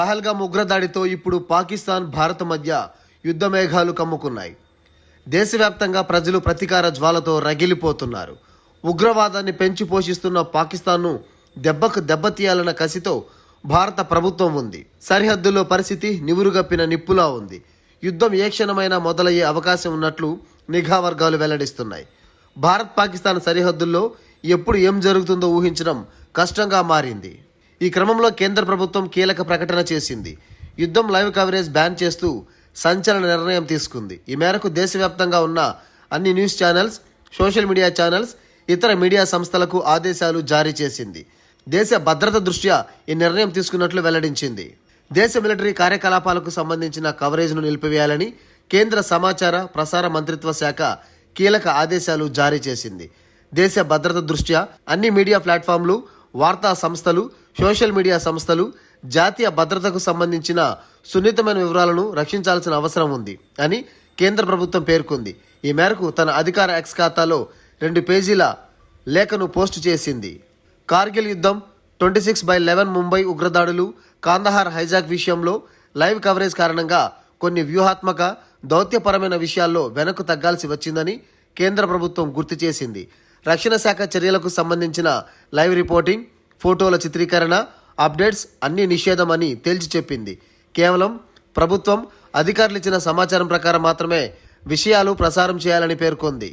పహల్గాం ఉగ్రదాడితో ఇప్పుడు పాకిస్తాన్ భారత్ మధ్య యుద్ధ మేఘాలు కమ్ముకున్నాయి. దేశవ్యాప్తంగా ప్రజలు ప్రతీకార జ్వాలతో రగిలిపోతున్నారు. ఉగ్రవాదాన్ని పెంచి పోషిస్తున్న పాకిస్తాన్ను దెబ్బకు దెబ్బతీయాలన్న కసితో భారత ప్రభుత్వం ఉంది. సరిహద్దుల్లో పరిస్థితి నివురుగప్పిన నిప్పులా ఉంది. యుద్ధం ఏ క్షణమైనా మొదలయ్యే అవకాశం ఉన్నట్లు నిఘా వర్గాలు వెల్లడిస్తున్నాయి. భారత్ పాకిస్తాన్ సరిహద్దుల్లో ఎప్పుడు ఏం జరుగుతుందో ఊహించడం కష్టంగా మారింది. ఈ క్రమంలో కేంద్ర ప్రభుత్వం కీలక ప్రకటన చేసింది. యుద్ధం లైవ్ కవరేజ్ బ్యాన్ చేస్తూ సంచలన నిర్ణయం తీసుకుంది. ఈ మేరకు దేశవ్యాప్తంగా ఉన్న అన్ని news channels social media channels ఇతర మీడియా సంస్థలకు ఆదేశాలు జారీ చేసింది. దేశ భద్రత దృష్ట్యా ఈ నిర్ణయం తీసుకున్నట్లు వెల్లడించింది. దేశ మిలిటరీ కార్యకలాపాలకు సంబంధించిన కవరేజ్ను నిలిపివేయాలని కేంద్ర సమాచార ప్రసార మంత్రిత్వ శాఖ కీలక ఆదేశాలు జారీ చేసింది. దేశ భద్రత దృష్ట్యా అన్ని మీడియా ప్లాట్ఫామ్లు వార్తా సంస్థలు సోషల్ మీడియా సంస్థలు జాతీయ భద్రతకు సంబంధించిన సున్నితమైన వివరాలను రక్షించాల్సిన అవసరం ఉంది అని కేంద్ర ప్రభుత్వం పేర్కొంది. ఈ మేరకు తన అధికార ఎక్స్ ఖాతాలో రెండు పేజీల లేఖను పోస్టు చేసింది. కార్గిల్ యుద్ధం twenty six by eleven Mumbai ఉగ్రదాడులు Kandahar hijack విషయంలో లైవ్ కవరేజ్ కారణంగా కొన్ని వ్యూహాత్మక దౌత్యపరమైన విషయాల్లో వెనక్కు తగ్గాల్సి వచ్చిందని కేంద్ర ప్రభుత్వం గుర్తు చేసింది. రక్షణ శాఖ చర్యలకు సంబంధించిన లైవ్ రిపోర్టింగ్ ఫోటోల చిత్రీకరణ అప్డేట్స్ అన్ని నిషేధం అని తేల్చి చెప్పింది. కేవలం ప్రభుత్వం అధికారులు ఇచ్చిన సమాచారం ప్రకారం మాత్రమే విషయాలు ప్రసారం చేయాలని పేర్కొంది.